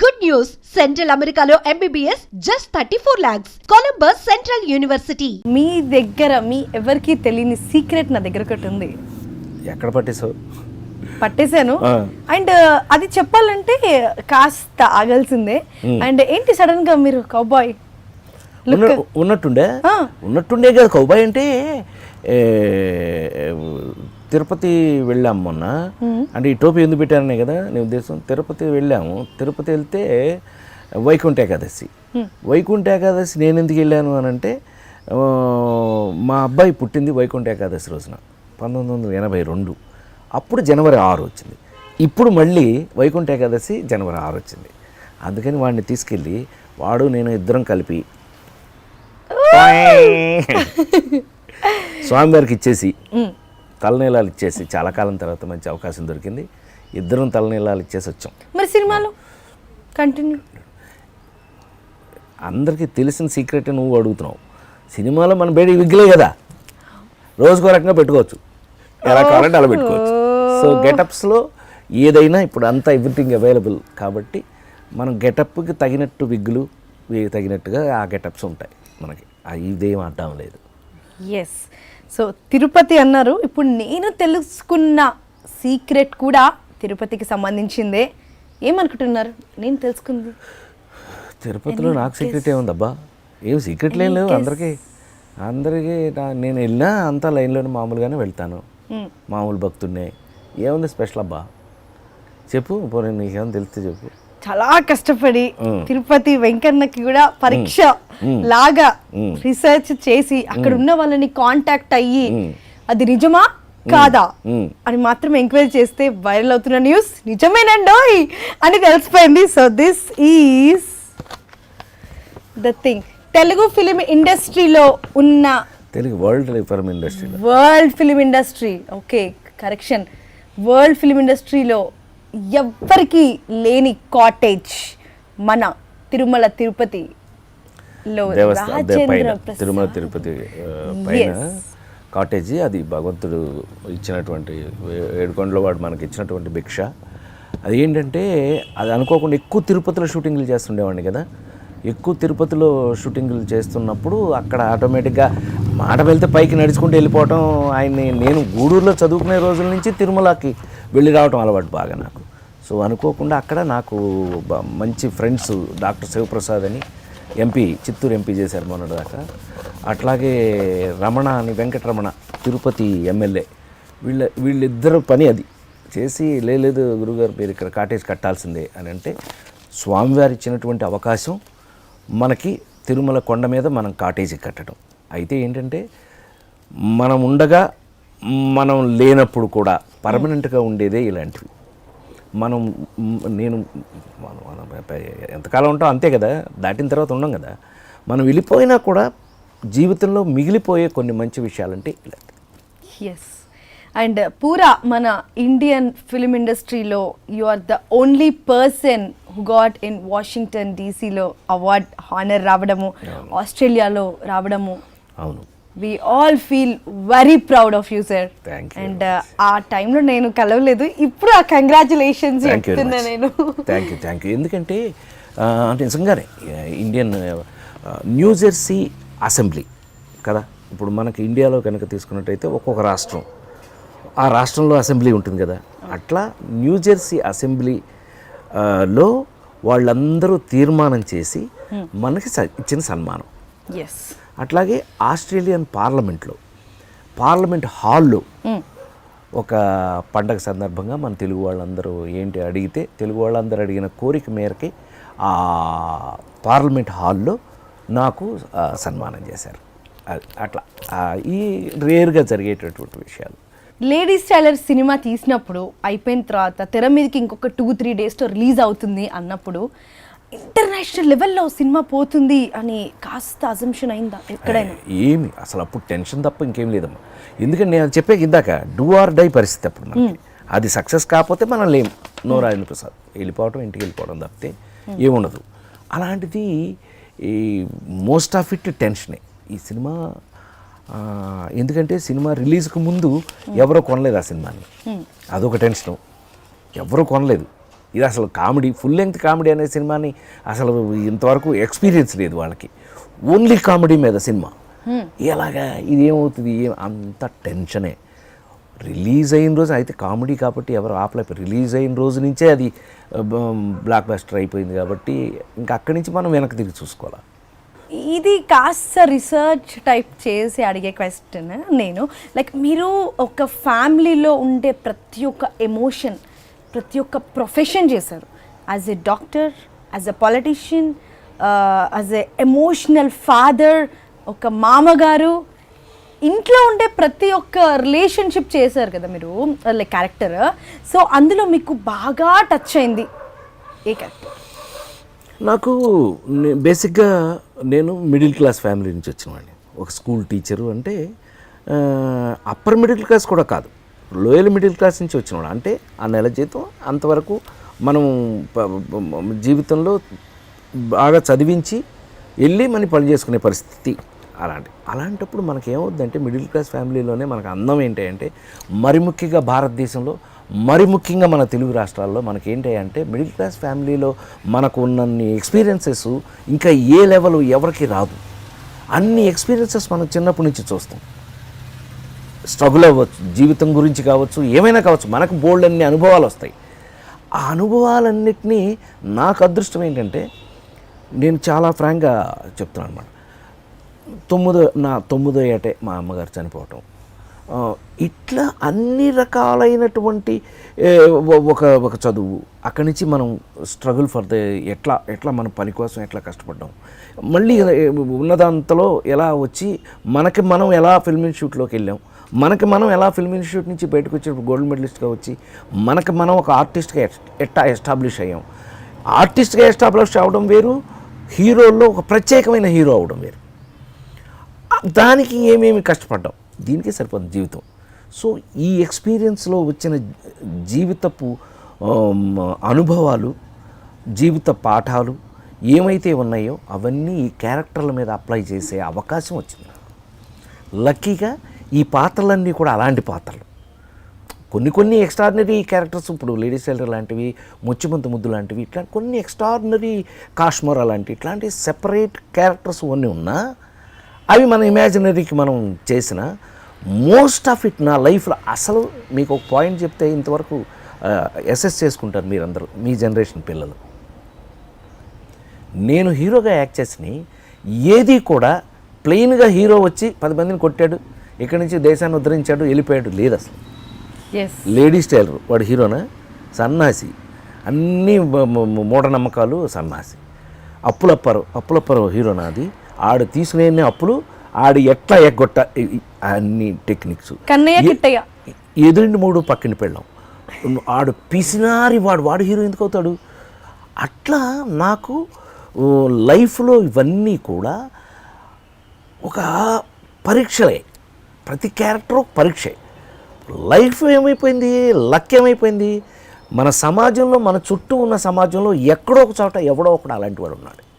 Good news! Central Americano MBBS just 34 lakhs. Columbus Central University. మీ దగ్గర మీ ఎవరికి తెలియని సీక్రెట్ నా దగ్గర ఒకటి ఉంది ఎక్కడ పట్టేసావు పట్టేశాను. అండ్ అది చెప్పాలంటే కాస్త ఆగాల్సిందే అండ్ ఏంటి సడన్గా మీరు కౌబాయ్ ఉన్న- ఉన్నట్టుండే. ఉన్నట్టుండే కదా కౌబాయ్ అంటే ఏ, తిరుపతి వెళ్ళాం మొన్న. అంటే ఈ టోపీ ఎందుకు పెట్టారనే కదా నీ ఉద్దేశం. తిరుపతి వెళ్ళాము. తిరుపతి వెళ్తే వైకుంఠ ఏకాదశి. వైకుంఠ ఏకాదశి నేను ఎందుకు వెళ్ళాను అని అంటే మా అబ్బాయి పుట్టింది వైకుంఠ ఏకాదశి రోజున పంతొమ్మిది వందల ఎనభై రెండు. అప్పుడు జనవరి ఆరు వచ్చింది. ఇప్పుడు మళ్ళీ వైకుంఠ ఏకాదశి జనవరి ఆరు వచ్చింది. అందుకని వాడిని తీసుకెళ్ళి వాడు నేను ఇద్దరం కలిపి స్వామివారికి ఇచ్చేసి తలనీలాలు ఇచ్చేసి చాలా కాలం తర్వాత మంచి అవకాశం దొరికింది. ఇద్దరం తలనీలాలు ఇచ్చేసి వచ్చాం. మరి సినిమాలో? కంటిన్యూ అందరికీ తెలిసిన సీక్రెట్ నువ్వు అడుగుతున్నావు. సినిమాలో మన బేడి విగ్గులే కదా. రోజుకో రకంగా పెట్టుకోవచ్చు. ఎలా కావాలంటే అలా పెట్టుకోవచ్చు. సో గెటప్స్లో ఏదైనా ఇప్పుడు అంతా ఎవ్రీథింగ్ అవైలబుల్ కాబట్టి మనం గెటప్కి తగినట్టు విగ్గులు తగినట్టుగా ఆ గెటప్స్ ఉంటాయి మనకి. ఇదేం అడ్డం లేదు. ఎస్ సో తిరుపతి అన్నారు ఇప్పుడు నేను తెలుసుకున్న సీక్రెట్ కూడా తిరుపతికి సంబంధించిందే. ఏమనుకుంటున్నారు? నేను తెలుసుకుంది. తిరుపతిలో నాకు సీక్రెట్ ఏముందబ్బా? ఏం సీక్రెట్లు ఏం లేవు అందరికీ. అందరికీ నేను వెళ్ళినా అంతా లైన్లోనే మామూలుగానే వెళ్తాను. మామూలు భక్తుడినే. ఏముంది స్పెషల్ అబ్బా? చెప్పు పోనీ నీకేమైనా తెలిస్తే చెప్పు. చాలా కష్టపడి. తిరుపతి వెంకన్నకి కూడా పరీక్ష లాగా రీసెర్చ్ చేసి అక్కడ ఉన్న వాళ్ళని కాంటాక్ట్ అయ్యి అది నిజమా? కాదా. అని మాత్రం ఎంక్వైరీ చేస్తే వైరల్ అవుతున్న న్యూస్ నిజమేనండోయ్ అని తెలిసిపోయింది. So this is the thing Telugu film ఇండస్ట్రీలో ఉన్న తెలుగు వరల్డ్ ఫిల్మ్ ఇండస్ట్రీలో world film industry okay correction world film ఇండస్ట్రీలో ఎవ్వరికి లేని కాటేజ్ మన తిరుమల తిరుపతి తిరుమల తిరుపతి పైన. కాటేజీ అది భగవంతుడు ఇచ్చినటువంటి ఏడుకొండలో వాడు మనకి ఇచ్చినటువంటి భిక్ష. అది ఏంటంటే అది అనుకోకుండా ఎక్కువ తిరుపతిలో షూటింగ్లు చేస్తుండేవాడిని కదా. ఎక్కువ తిరుపతిలో షూటింగ్లు చేస్తున్నప్పుడు అక్కడ ఆటోమేటిక్గా మాట వెళ్తే పైకి నడుచుకుంటూ వెళ్ళిపోవటం ఆయన్ని నేను గూడూరులో చదువుకునే రోజుల నుంచి తిరుమలకి వెళ్ళి రావటం అలవాటు బాగా నాకు. సో అనుకోకుండా అక్కడ నాకు మంచి ఫ్రెండ్స్ డాక్టర్ శివప్రసాద్ అని ఎంపీ చిత్తూరు ఎంపీ చేశారు మొన్నటి దాకా అట్లాగే రమణ అని వెంకటరమణ తిరుపతి ఎమ్మెల్యే. వీళ్ళ వీళ్ళిద్దరు పని అది. చేసి లేదు గురుగారు మీరు ఇక్కడ కాటేజ్ కట్టాల్సిందే అని అంటే స్వామివారు ఇచ్చినటువంటి అవకాశం మనకి తిరుమల కొండ మీద మనం కాటేజీ కట్టడం. అయితే ఏంటంటే మనం ఉండగా మనం లేనప్పుడు కూడా పర్మనెంట్గా ఉండేదే ఇలాంటివి. మనం నేను మనం ఎంతకాలం ఉంటాం అంతే కదా దాటిన తర్వాత ఉండం కదా. మనం వెళ్ళిపోయినా కూడా జీవితంలో మిగిలిపోయే కొన్ని మంచి విషయాలంటే ఇలా ఎస్ అండ్ పూరా మన ఇండియన్ ఫిలిం ఇండస్ట్రీలో you are the only person who got in Washington డీసీలో award honour రావడము ఆస్ట్రేలియాలో రావడము. అవును. We all feel very proud of you sir Thank you and ఆ టైంలో నేను కలవలేదు. ఇప్పుడు ఆ కంగ్రాచులేషన్స్ చెప్తున్నా నేను. థ్యాంక్ యూ థ్యాంక్ యూ ఎందుకంటే అంటే నిజంగానే ఇండియన్ న్యూ జెర్సీ అసెంబ్లీ కదా? ఇప్పుడు మనకి ఇండియాలో కనుక తీసుకున్నట్టయితే ఒక్కొక్క రాష్ట్రం. ఆ రాష్ట్రంలో అసెంబ్లీ ఉంటుంది కదా? అట్లా న్యూ జెర్సీ అసెంబ్లీ ఆ, లో వాళ్ళందరూ తీర్మానం చేసి మనకి స- ఇచ్చిన సన్మానం. ఎస్ అట్లాగే ఆస్ట్రేలియన్ పార్లమెంట్లో పార్లమెంట్ హాల్లో ఒక పండగ సందర్భంగా మన తెలుగు వాళ్ళందరూ ఏంటి అడిగితే తెలుగు వాళ్ళందరూ అడిగిన కోరిక మేరకి ఆ పార్లమెంట్ హాల్లో నాకు సన్మానం చేశారు. అట్లా ఈ రేర్గా జరిగేటటువంటి విషయాలు. లేడీస్ టైలర్ సినిమా తీసినప్పుడు అయిపోయిన తర్వాత తెర మీదకి ఇంకొక టూ త్రీ డేస్లో రిలీజ్ అవుతుంది అన్నప్పుడు ఇంటర్నేషనల్ లెవెల్లో సినిమా పోతుంది అని కాస్త అజంప్షన్ అయిందా ఎక్కడైనా? ఏమి అసలు అప్పుడు టెన్షన్ తప్ప ఇంకేం లేదమ్మా. ఎందుకంటే నేను చెప్పే ఇందాక డూ ఆర్ డై పరిస్థితి అప్పుడు మనకి. అది సక్సెస్ కాకపోతే మనం లేం. నో రాజేంద్ర ప్రసాద్. వెళ్ళిపోవటం ఇంటికి వెళ్ళిపోవడం తప్పితే ఏముండదు. అలాంటిది ఈ మోస్ట్ ఆఫ్ ఇట్ టెన్షనే ఈ సినిమా ఎందుకంటే సినిమా రిలీజ్కి ముందు ఎవరో కొనలేదు ఆ సినిమాని. అదొక టెన్షను ఎవరూ కొనలేదు. ఇది అసలు కామెడీ ఫుల్ లెంగ్త్ కామెడీ అనే సినిమాని అసలు ఇంతవరకు ఎక్స్పీరియన్స్ లేదు వాళ్ళకి. ఓన్లీ కామెడీ మీద సినిమా. ఎలాగా? ఇది ఏమవుతుంది ఏం? అంత టెన్షనే. రిలీజ్ అయిన రోజు అయితే కామెడీ కాబట్టి ఎవరు ఆపలేరు. రిలీజ్ అయిన రోజు నుంచే అది బ్లాక్ బస్టర్ అయిపోయింది కాబట్టి ఇంకా అక్కడి నుంచి మనం వెనక్కి తిరిగి చూసుకోవాలి? ఇది కాస్త రిసర్చ్ టైప్ చేసి అడిగే క్వశ్చన్ నేను. లైక్ మీరు ఒక ఫ్యామిలీలో ఉండే ప్రతి ఒక్క ఎమోషన్ ప్రతి ఒక్క ప్రొఫెషన్ చేశారు. As a doctor as a politician as a emotional father ఒక మామగారు ఇంట్లో ఉండే ప్రతి ఒక్క రిలేషన్షిప్ చేశారు కదా మీరు లైక్ క్యారెక్టర్ సో అందులో మీకు బాగా టచ్ అయింది. ఏ క్యారెక్టర్ నాకు బేసిక్గా నేను మిడిల్ క్లాస్ ఫ్యామిలీ నుంచి వచ్చినవాడిని. ఒక స్కూల్ టీచరు అంటే అప్పర్ మిడిల్ క్లాస్ కూడా కాదు. లోయల్ మిడిల్ క్లాస్ నుంచి వచ్చినవాడు. అంటే ఆ నెల జీతం అంతవరకు మనం జీవితంలో బాగా చదివించి వెళ్ళి మనం పని చేసుకునే పరిస్థితి అలాంటి. అలాంటప్పుడు మనకి ఏమవుద్దంటే మిడిల్ క్లాస్ ఫ్యామిలీలోనే మనకు అందం ఏంటి అంటే మరి ముఖ్యంగా భారతదేశంలో మరి ముఖ్యంగా మన తెలుగు రాష్ట్రాల్లో మనకి ఏంటి అంటే మిడిల్ క్లాస్ ఫ్యామిలీలో మనకు ఉన్నన్ని ఎక్స్పీరియన్సెస్ ఇంకా ఏ లెవెల్ ఎవరికి రాదు. అన్ని ఎక్స్పీరియన్సెస్ మనం చిన్నప్పటి నుంచి చూస్తాం. స్ట్రగుల్ అవ్వచ్చు జీవితం గురించి కావచ్చు ఏమైనా కావచ్చు మనకు బోల్డ్ అన్ని అనుభవాలు వస్తాయి. ఆ అనుభవాలన్నిటినీ నాకు అదృష్టం ఏంటంటే నేను చాలా ఫ్రాంక్గా చెప్తున్నాను అనమాట తొమ్మిదో నా తొమ్మిదో ఏటే మా అమ్మగారు చనిపోవటం. ఇట్లా అన్ని రకాలైనటువంటి ఒక ఒక చదువు. అక్కడి నుంచి మనం స్ట్రగుల్ ఫర్ ద ఎట్లా ఎట్లా మన పని కోసం ఎట్లా కష్టపడ్డాం. మళ్ళీ ఉన్నదంతలో ఎలా వచ్చి మనకి మనం ఎలా ఫిల్మ్ ఇన్స్టిట్యూట్లోకి వెళ్ళాం. మనకి మనం ఎలా ఫిల్మ్ ఇన్స్టిట్యూట్ నుంచి బయటకు వచ్చి గోల్డ్ మెడలిస్ట్గా వచ్చి మనకి మనం ఒక ఆర్టిస్ట్గా ఎట్టా ఎస్టాబ్లిష్ అయ్యాం. ఆర్టిస్ట్గా ఎస్టాబ్లిష్ అవ్వడం వేరు హీరోల్లో ఒక ప్రత్యేకమైన హీరో అవడం వేరు. దానికి ఏమేమి కష్టపడ్డాం? దీనికే సరిపోతుంది జీవితం. సో ఈ ఎక్స్పీరియన్స్లో వచ్చిన జీవితపు అనుభవాలు జీవిత పాఠాలు ఏమైతే ఉన్నాయో అవన్నీ ఈ క్యారెక్టర్ల మీద అప్లై చేసే అవకాశం వచ్చింది. లక్కీగా ఈ పాత్రలన్నీ కూడా అలాంటి పాత్రలు. కొన్ని కొన్ని ఎక్స్ట్రాడినరీ క్యారెక్టర్స్ ఇప్పుడు లేడీస్ సెల్డర్ లాంటివి ముచ్చిమంత ముద్దు లాంటివి ఇట్లా కొన్ని ఎక్స్ట్రాడినరీ కాశ్మోరా లాంటి ఇట్లాంటి సెపరేట్ క్యారెక్టర్స్ అన్నీ ఉన్నా అవి మన ఇమాజినరీకి మనం చేసిన మోస్ట్ ఆఫ్ ఇట్ నా లైఫ్లో అసలు మీకు ఒక పాయింట్ చెప్తే ఇంతవరకు ఎస్ఎస్ చేసుకుంటారు మీరందరూ మీ జనరేషన్ పిల్లలు. నేను హీరోగా యాక్ట్ చేసిన ఏది కూడా ప్లెయిన్గా హీరో వచ్చి పది మందిని కొట్టాడు ఇక్కడి నుంచి దేశాన్ని ఉద్ధరించాడు వెళ్ళిపోయాడు లేదు అసలు. లేడీస్ టైలర్ వాడు హీరోనా? సన్నాసి. అన్నీ మూఢనమ్మకాలు సన్నాసి. అప్పులప్పరు అప్పులప్పరు హీరోనా అది? ఆడు తీసుకునే అప్పులు ఆడు ఎట్లా ఎగ్గొట్ట అన్ని టెక్నిక్స్. కన్నయ్య కిట్టయ్య. ఎదురిండి మూడు పక్కన పెళ్ళాం. ఆడు పిసినారి వాడు వాడు హీరో ఎందుకు అవుతాడు? అట్లా నాకు లైఫ్లో ఇవన్నీ కూడా ఒక పరీక్షలే. ప్రతి క్యారెక్టర్ ఒక పరీక్షే. లైఫ్ ఏమైపోయింది? లక్ ఏమైపోయింది? మన సమాజంలో మన చుట్టూ ఉన్న సమాజంలో ఎక్కడో ఒక చోట ఎవడో ఒకడు అలాంటి వాడు ఉన్నాడు.